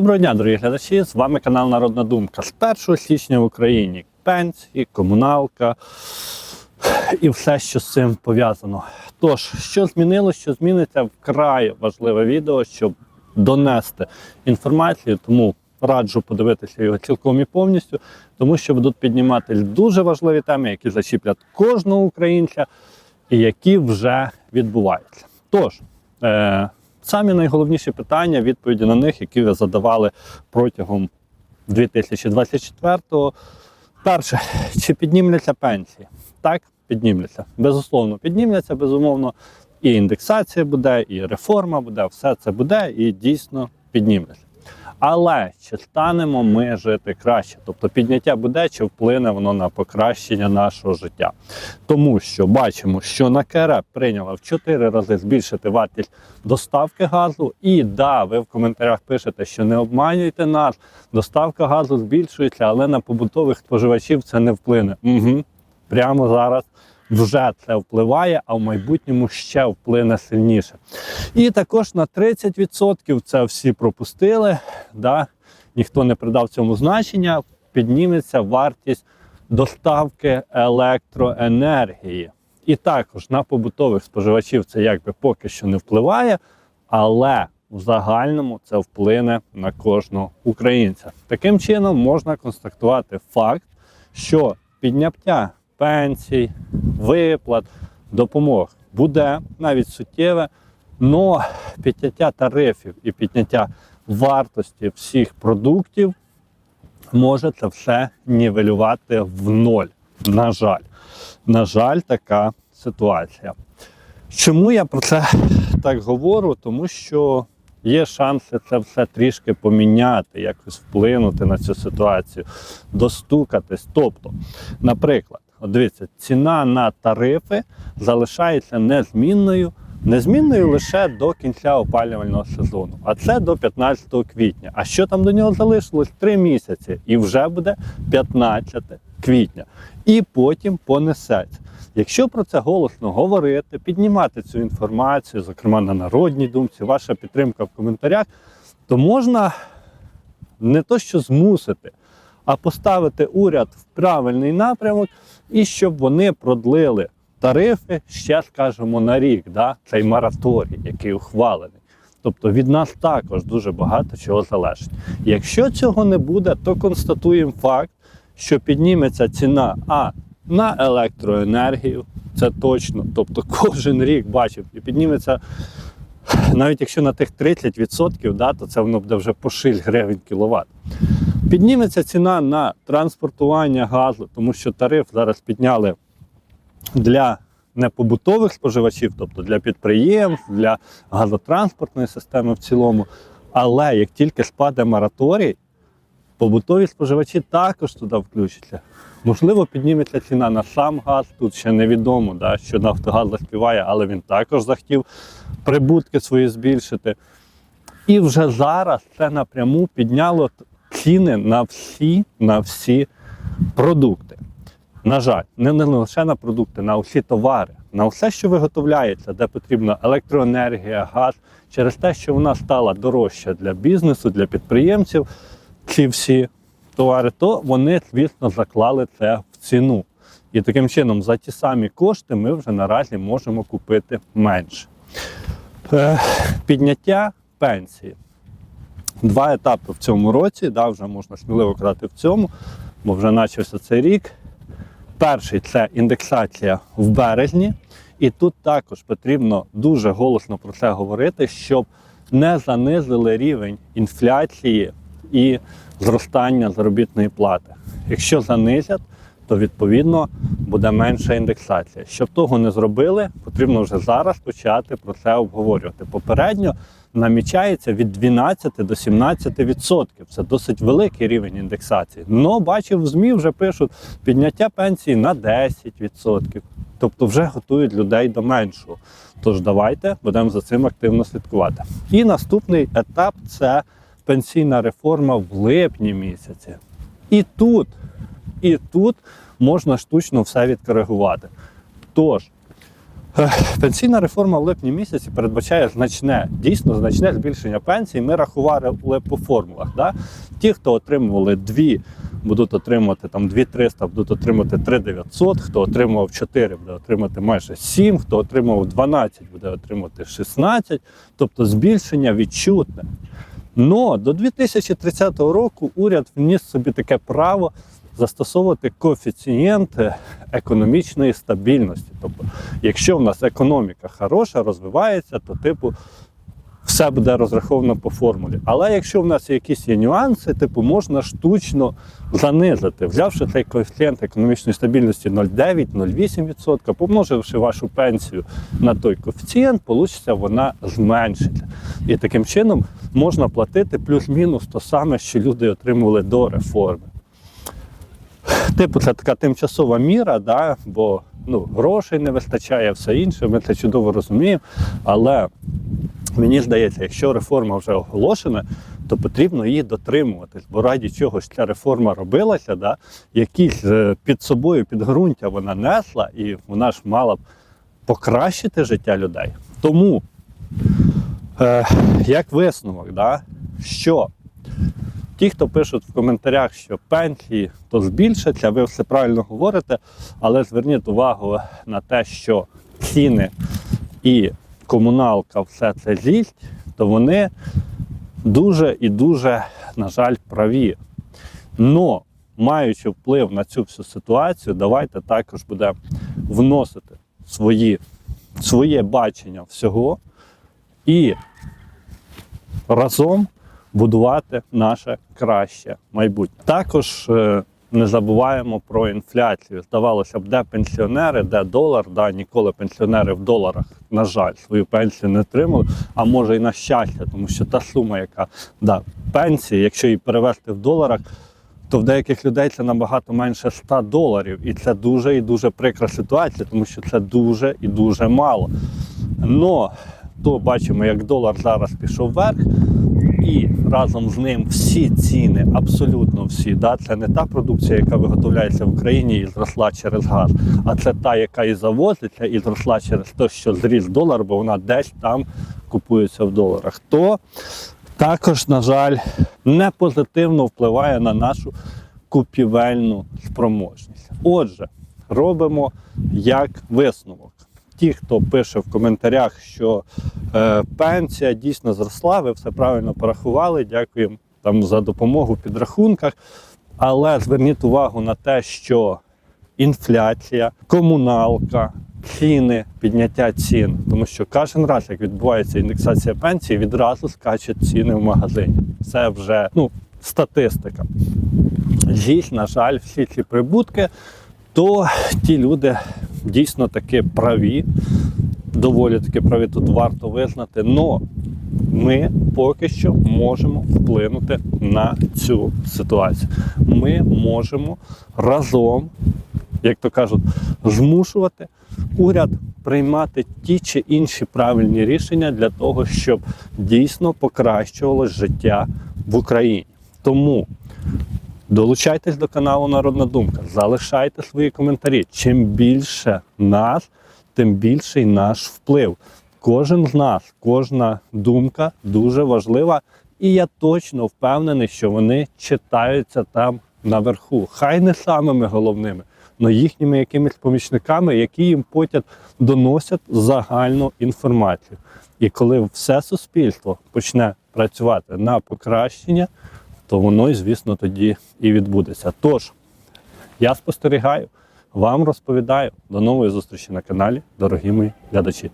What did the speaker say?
Доброго дня, дорогі глядачі! З вами канал Народна Думка. З 1 січня в Україні пенсії, комуналка і все, що з цим пов'язано. Тож, що змінилось, що зміниться вкрай важливе відео, щоб донести інформацію, тому раджу подивитися його цілком і повністю, тому що будуть піднімати дуже важливі теми, які зачіплять кожного українця і які вже відбуваються. Тож, е, самі найголовніші питання, відповіді на них, які ви задавали протягом 2024-го. Перше, чи піднімляться пенсії? Так, піднімляться. Безусловно, піднімляться, безумовно. І індексація буде, і реформа буде, все це буде і дійсно піднімляться. Але чи станемо ми жити краще? Тобто підняття буде, чи вплине воно на покращення нашого життя? Тому що бачимо, що на КРЕП прийняла в 4 рази збільшити вартість доставки газу. І да, ви в коментарях пишете, що не обманюйте нас, доставка газу збільшується, але на побутових споживачів це не вплине. Угу. Прямо зараз вже це впливає, а в майбутньому ще вплине сильніше. І також на 30% це всі пропустили. Да? Ніхто не придав цьому значення, підніметься вартість доставки електроенергії. І також на побутових споживачів це якби поки що не впливає, але в загальному це вплине на кожного українця. Таким чином можна констатувати факт, що підняття пенсій, виплат, допомог буде навіть суттєве, але підняття тарифів і підняття вартості всіх продуктів може це все нівелювати в ноль. На жаль, на жаль, така ситуація. Чому я про це так говорю? Тому що є шанси це все трішки поміняти, якось вплинути на цю ситуацію, достукатись. Тобто, наприклад, от дивіться, ціна на тарифи залишається незмінною. Незмінною лише до кінця опалювального сезону, а це до 15 квітня. А що там до нього залишилось? Три місяці, і вже буде 15 квітня. І потім понесеться. Якщо про це голосно говорити, піднімати цю інформацію, зокрема на народній думці, ваша підтримка в коментарях, то можна не то що змусити, а поставити уряд в правильний напрямок і щоб вони продлили тарифи ще, скажімо, на рік, да? цей мораторій, який ухвалений. Тобто від нас також дуже багато чого залежить. Якщо цього не буде, то констатуємо факт, що підніметься ціна А на електроенергію, це точно. Тобто кожен рік бачив, і підніметься, навіть якщо на тих 30%, да, то це воно буде вже по 6 гривень кіловат. Підніметься ціна на транспортування газу, тому що тариф зараз підняли для непобутових споживачів, тобто для підприємств, для газотранспортної системи в цілому. Але як тільки спаде мораторій, побутові споживачі також туди включаться. Можливо, підніметься ціна на сам газ. Тут ще невідомо, да, що Нафтогаз заспіває, але він також захотів прибутки свої збільшити. І вже зараз це напряму підняло ціни на всі, на всі продукти. На жаль, не, не лише на продукти, на усі товари, на все, що виготовляється, де потрібна електроенергія, газ, через те, що вона стала дорожча для бізнесу, для підприємців, ці всі товари, то вони, звісно, заклали це в ціну. І таким чином, за ті самі кошти ми вже наразі можемо купити менше. Е, підняття пенсії. Два етапи в цьому році, да, вже можна сміливо казати в цьому, бо вже почався цей рік. Перший це індексація в березні, і тут також потрібно дуже голосно про це говорити, щоб не занизили рівень інфляції і зростання заробітної плати. Якщо занизять, то відповідно буде менша індексація. Щоб того не зробили, потрібно вже зараз почати про це обговорювати. Попередньо намічається від 12 до 17 відсотків. Це досить великий рівень індексації. Но бачив ЗМІ вже пишуть підняття пенсії на 10 відсотків. Тобто вже готують людей до меншого. Тож давайте будемо за цим активно слідкувати. І наступний етап це пенсійна реформа в липні місяці. І тут, і тут можна штучно все відкоригувати. Тож, Пенсійна реформа в липні місяці передбачає значне, дійсно значне збільшення пенсій. Ми рахували по формулах. Да? Ті, хто отримували дві, будуть отримувати там 2300, будуть отримати 3900, хто отримував 4, буде отримати майже 7, хто отримував 12, буде отримати 16, тобто збільшення відчутне. Но до 2030 року уряд вніс собі таке право застосовувати коефіцієнт економічної стабільності. Тобто, якщо в нас економіка хороша, розвивається, то типу все буде розраховано по формулі. Але якщо в нас є якісь є нюанси, типу можна штучно занизити, взявши цей коефіцієнт економічної стабільності 0,9-0,8%, помноживши вашу пенсію на той коефіцієнт, получиться вона зменшиться. І таким чином можна платити плюс-мінус то саме, що люди отримували до реформи. Типу, це така тимчасова міра, да, бо ну, грошей не вистачає, все інше, ми це чудово розуміємо. Але мені здається, якщо реформа вже оголошена, то потрібно її дотримуватись, бо раді чого ж ця реформа робилася, да, якісь е, під собою підґрунтя вона несла, і вона ж мала б покращити життя людей. Тому, е, як висновок, да, що ті, хто пишуть в коментарях, що пенсії то збільшаться, ви все правильно говорите, але зверніть увагу на те, що ціни і комуналка все це з'їсть, то вони дуже і дуже, на жаль, праві. Но, маючи вплив на цю всю ситуацію, давайте також будемо вносити свої, своє бачення всього і разом будувати наше краще майбутнє. Також е, не забуваємо про інфляцію. Здавалося б, де пенсіонери, де долар. Да, ніколи пенсіонери в доларах, на жаль, свою пенсію не отримали, а може і на щастя, тому що та сума, яка да, пенсії, якщо її перевести в доларах, то в деяких людей це набагато менше 100 доларів. І це дуже і дуже прикра ситуація, тому що це дуже і дуже мало. Но то бачимо, як долар зараз пішов вверх, і разом з ним всі ціни, абсолютно всі. Да? Це не та продукція, яка виготовляється в Україні і зросла через газ, а це та, яка і завозиться, і зросла через те, що зріс долар, бо вона десь там купується в доларах. То також, на жаль, не позитивно впливає на нашу купівельну спроможність. Отже, робимо як висновок. Ті, хто пише в коментарях, що е, пенсія дійсно зросла, ви все правильно порахували. Дякуємо там за допомогу в підрахунках. Але зверніть увагу на те, що інфляція, комуналка, ціни, підняття цін, тому що кожен раз, як відбувається індексація пенсії, відразу скачуть ціни в магазині. Це вже ну, статистика. З'їсть, на жаль, всі ці прибутки, то ті люди дійсно таки праві, доволі таки праві тут варто визнати. Но ми поки що можемо вплинути на цю ситуацію. Ми можемо разом, як то кажуть, змушувати уряд приймати ті чи інші правильні рішення для того, щоб дійсно покращувалось життя в Україні. Тому Долучайтесь до каналу Народна Думка, залишайте свої коментарі. Чим більше нас, тим більший наш вплив. Кожен з нас, кожна думка дуже важлива, і я точно впевнений, що вони читаються там наверху. Хай не самими головними, але їхніми якимись помічниками, які їм потім доносять загальну інформацію. І коли все суспільство почне працювати на покращення то воно, звісно, тоді і відбудеться. Тож, я спостерігаю, вам розповідаю. До нової зустрічі на каналі, дорогі мої глядачі.